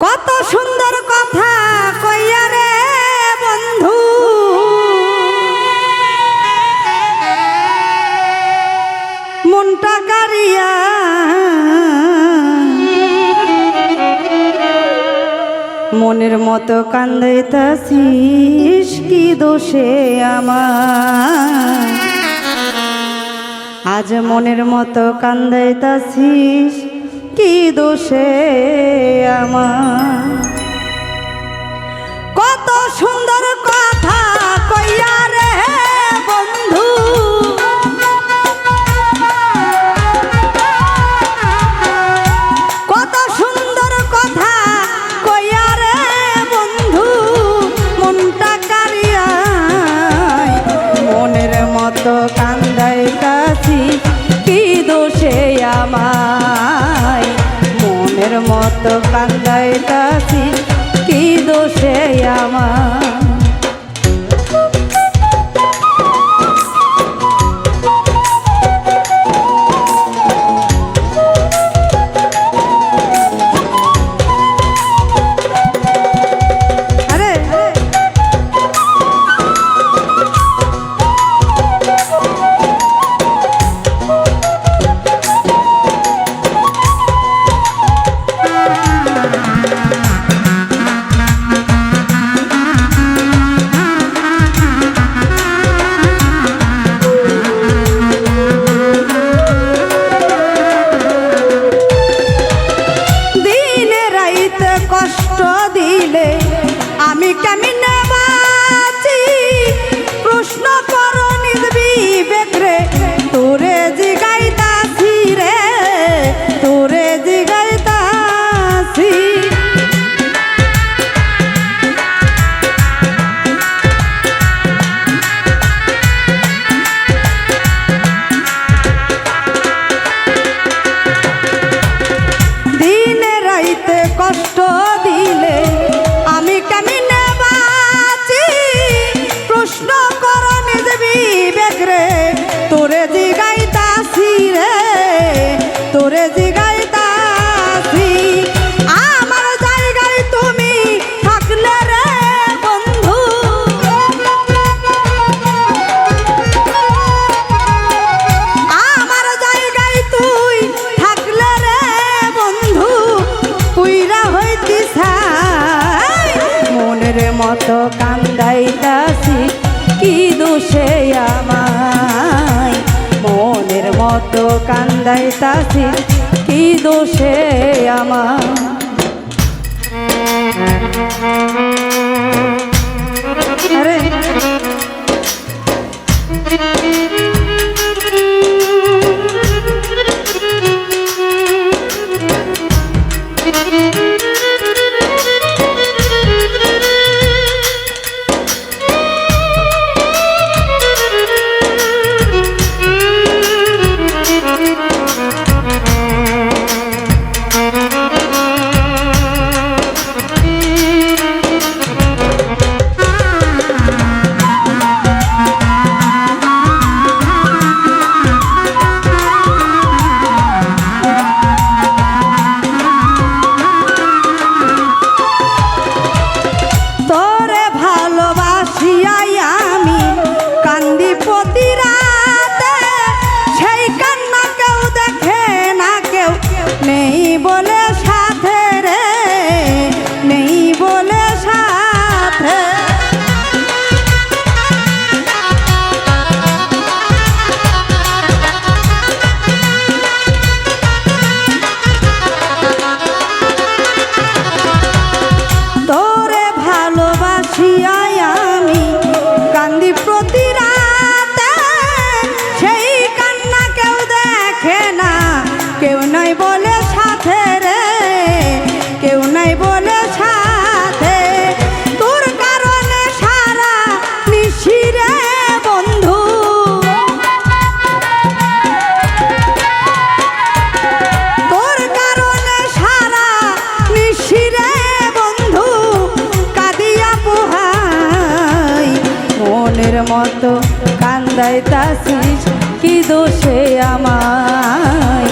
কত সুন্দর কথা কইয়া রে বন্ধু। মনটা কারিয়া মনের মতো কান্দাইতাছিস কি দোষে আমার? আজ মনের মতো কান্দাইতাছিস কি দোষে আমার? কত সুন্দর মতো কান্দাইতাছি কি দোষে আমার? মতো কান্দাইতাছি কি দোষে আমায়? মনের মতো কান্দাইতাছি কি দোষে আমার আরে মতো কান্দাইতাছিস কি দোষে আমায়?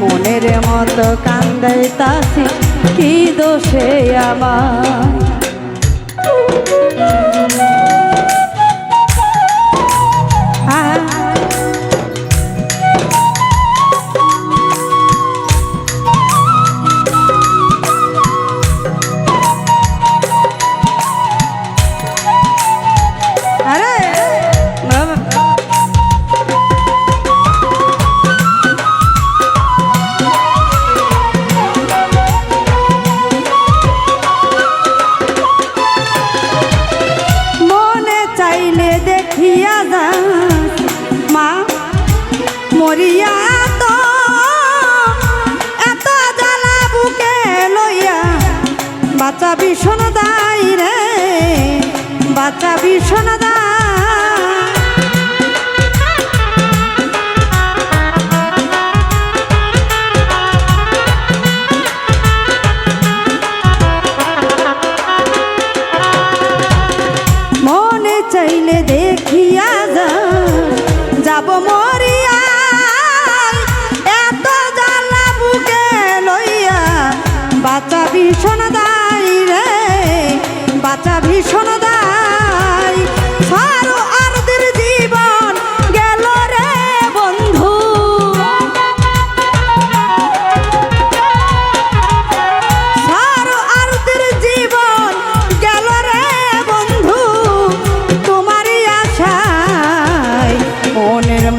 মনের মতো কান্দাইতাছিস কি দোষে আমায়? বাচ্চা ভীষণ দায় রে বাচ্চা ভীষণ দায়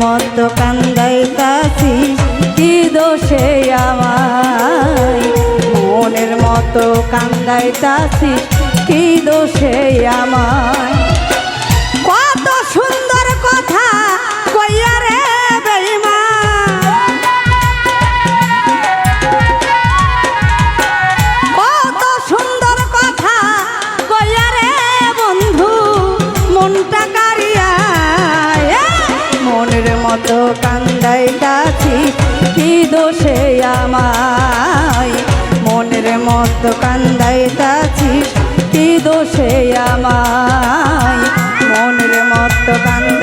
মতো কান্দাইতাছি কি দোষে আমায়? মনের মতো কান্দাইতাছি কি দোষে আমায়। কত সুন্দর কথা কইয়া রে বেঈমান কত সুন্দর কথা কইয়া রে বন্ধু, মনটা কারিয়া মনের মতো কান্দাই গাছি কি দোষে আমায়। মনের মতো দোষে আমায়। মনের মতো কান্দ